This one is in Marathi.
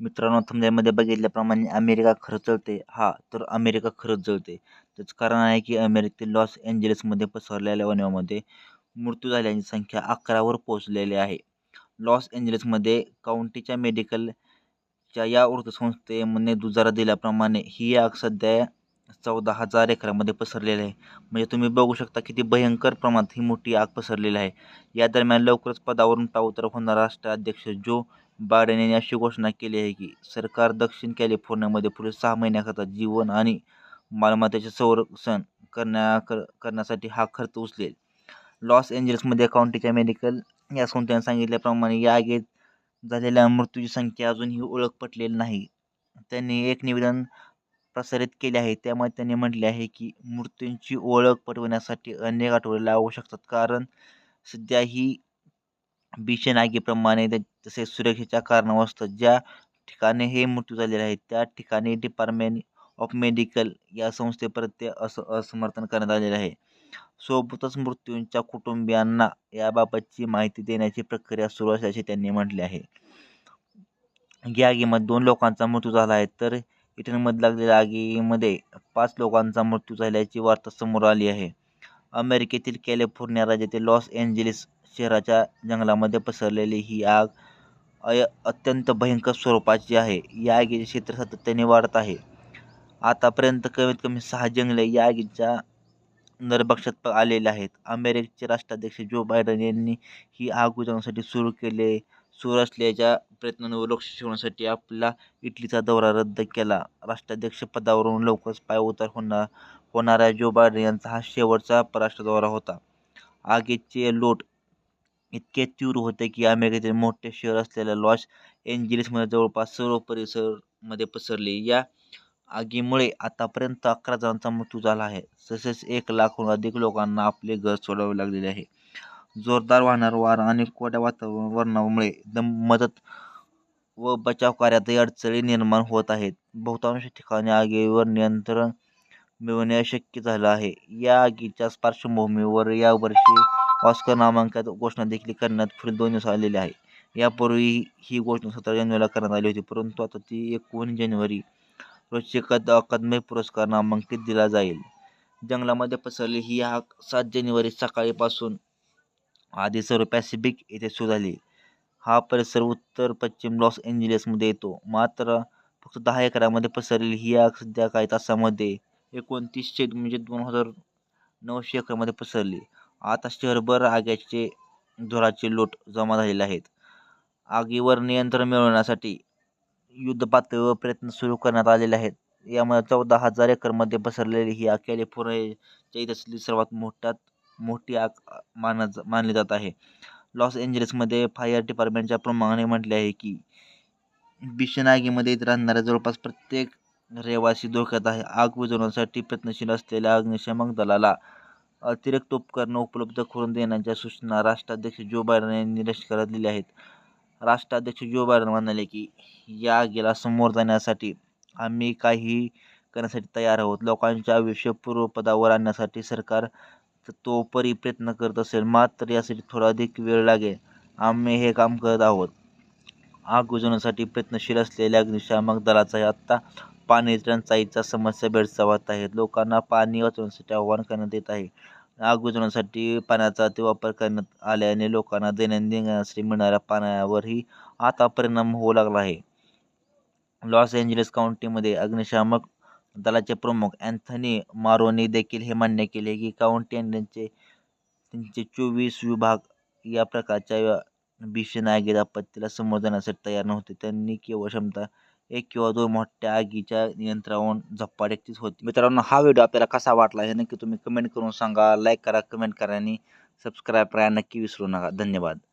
मित्रांनो थंबनेलमध्ये बघितल्याप्रमाणे अमेरिका खरंच जळते हा तर अमेरिका खरंच जळते त्याचं कारण आहे की अमेरिकेतील लॉस एंजेलिसमध्ये पसरलेल्या वन्यामध्ये मृत्यू झाल्याची संख्या अकरावर पोहोचलेली आहे. लॉस एंजेलिसमध्ये काउंटीच्या मेडिकलच्या या वृत्तसंस्थेमध्ये दुजारा दिल्याप्रमाणे ही आग सध्या चौदा हजार एकरामध्ये पसरलेली आहे. म्हणजे तुम्ही बघू शकता किती भयंकर प्रमाणात ही मोठी आग पसरलेली आहे. या दरम्यान लवकरच पदावरून पावतर होणारा राष्ट्राध्यक्ष जो बायडन यांनी अशी घोषणा केली आहे की सरकार दक्षिण कॅलिफोर्नियामध्ये पुढील सहा महिन्याकरता जीवन आणि मालमत्तेचे संरक्षण करण्या कर करण्यासाठी हा खर्च उचलेल. लॉस एंजल्समध्ये काउंटीच्या मेडिकल या संस्थेने सांगितल्याप्रमाणे या आगीत झालेल्या मृत्यूची संख्या अजूनही ओळख पटलेली नाही. त्यांनी एक निवेदन प्रसारित केले आहे. त्यामुळे त्यांनी म्हटले आहे की मृत्यूंची ओळख पटवण्यासाठी अनेक आठवडे लागू शकतात. कारण सध्या ही भीषण आगीप्रमाणे तसेच सुरक्षेच्या कारणास्तव ज्या ठिकाणी हे मृत्यू झालेले आहेत त्या ठिकाणी डिपार्टमेंट ऑफ मेडिकल या संस्थेप्रत्ये असं असमर्थन करण्यात आलेले आहे. सोबतच मृत्यूंच्या कुटुंबियांना याबाबतची माहिती देण्याची प्रक्रिया सुरू असल्याचे त्यांनी म्हटले आहे. या आगीमध्ये दोन लोकांचा मृत्यू झाला आहे तर इटनमध्ये लागलेल्या आगीमध्ये पाच लोकांचा मृत्यू झाल्याची वार्ता समोर आली आहे. अमेरिकेतील कॅलिफोर्निया राज्यातील लॉस एंजेलिस शहराच्या जंगलामध्ये पसरलेली ही आग अय अत्यंत भयंकर स्वरूपाची आहे. या आगीचे क्षेत्र सातत्याने वाढत आहे. आतापर्यंत कमीत कमी सहा जंगले या आगीच्या नरभक्षात आलेले आहेत. अमेरिकेचे राष्ट्राध्यक्ष जो बायडन यांनी ही आग उजवण्यासाठी सुरू केले सुरू असल्याच्या प्रयत्नांवर लक्ष ठेवण्यासाठी आपला इटलीचा दौरा रद्द केला. राष्ट्राध्यक्ष पदावरून लवकरच पायउतार होणार होणाऱ्या जो बायडन यांचा हा शेवटचा परराष्ट्र दौरा होता. आगीचे लोट इतके तीव्र होते की अमेरिकेतील मोठे शहर असलेल्या लॉस एंजेलिसमध्ये जवळपास सर्व परिसरमध्ये पसरले. या आगीमुळे आतापर्यंत अकरा जणांचा मृत्यू झाला आहे. तसेच एक लाखहून अधिक लोकांना आपले घर सोडावे लागलेले आहे. जोरदार वाहणार वारा आणि कोड्या वातावरणामुळे दम मदत व बचाव कार्यातही अडचणी निर्माण होत आहेत. बहुतांश ठिकाणी आगीवर नियंत्रण मिळवणे अशक्य झालं आहे. या आगीच्या पार्श्वभूमीवर यावर्षी ऑस्कर नामांकात घोषणा देखील करण्यात पुढील दोन दिवस आलेली आहे. यापूर्वी ही घोषणा सतरा जानेवारीला करण्यात आली होती परंतु आता ती एकोणीस जानेवारी रोजचे कद अकादमी पुरस्कार नामांकित दिला जाईल. जंगलामध्ये पसरली ही आग सात जानेवारी सकाळीपासून आधी सर्व पॅसिफिक येथे सुरू झाली. हा परिसर उत्तर पश्चिम लॉस एंजेलिसमध्ये येतो. मात्र फक्त दहा एकरामध्ये पसरलेली ही आग सध्या काही तासामध्ये एकोणतीसशे म्हणजे दोन हजार नऊशे एकरामध्ये पसरली. आता शहरभर आग्याचे धुराचे लोट जमा झालेले आहेत. आगीवर नियंत्रण मिळवण्यासाठी युद्धपातळीवर प्रयत्न सुरू करण्यात आलेले आहेत. यामुळे चौदा हजार एकरमध्ये पसरलेली ही आग कॅलिफोर्नियाच्या इतिहासातली सर्वात मोठ्यात मोठी आग मान मानली जात आहे. लॉस एंजलिसमध्ये फायर डिपार्टमेंटच्या प्रमाणे म्हटले आहे की भीषण आगीमध्ये राहणाऱ्या जवळपास प्रत्येक रहिवासी धोक्यात आहे. आग विझवण्यासाठी प्रयत्नशील असलेल्या अग्निशमक दलाला अतिरिक्त उपकरणं उपलब्ध करून देण्याच्या सूचना राष्ट्राध्यक्ष जो बायडन यांनी लष्करात दिल्या आहेत. राष्ट्राध्यक्ष जो बायडन म्हणाले की या आगीला समोर जाण्यासाठी आम्ही काही करण्यासाठी तयार आहोत. लोकांचे आयुष्य पूर्वपदावर आणण्यासाठी सरकार तोपरी प्रयत्न करत असेल मात्र यासाठी थोडा अधिक वेळ लागेल. आम्ही हे काम करत आहोत. आग बुजवण्यासाठी प्रयत्नशील असलेल्या अग्निशामक दलाचा आत्ता पाणी टंचाईचा समस्या भेडसावत आहेत. लोकांना पाणी वाचवण्यासाठी आवाहन करण्यात येत आहे. आग विझवण्यासाठी पाण्याचा अतिवापर करण्यात आल्याने लोकांना दैनंदिन जीवनासाठी मिळणाऱ्या पाण्यावरही आता परिणाम होऊ लागला आहे. लॉस एंजलिस काउंटीमध्ये अग्निशामक दलाचे प्रमुख अँथनी मारोनी देखील हे मान्य केले की काउंटी त्यांचे त्यांचे चोवीस विभाग या प्रकारच्या भीषण आगीत आपत्तीला समोर जाण्यासाठी तयार नव्हते. त्यांनी केवळ क्षमता एक किंवा दोन मोठ्या आगीच्या नियंत्रणावरून झप्पा होती. मित्रांनो हा व्हिडिओ आपल्याला कसा वाटला हे नक्की तुम्ही कमेंट करून सांगा. लाईक करा कमेंट करा आणि सबस्क्राईब करा. नक्की विसरू नका. धन्यवाद.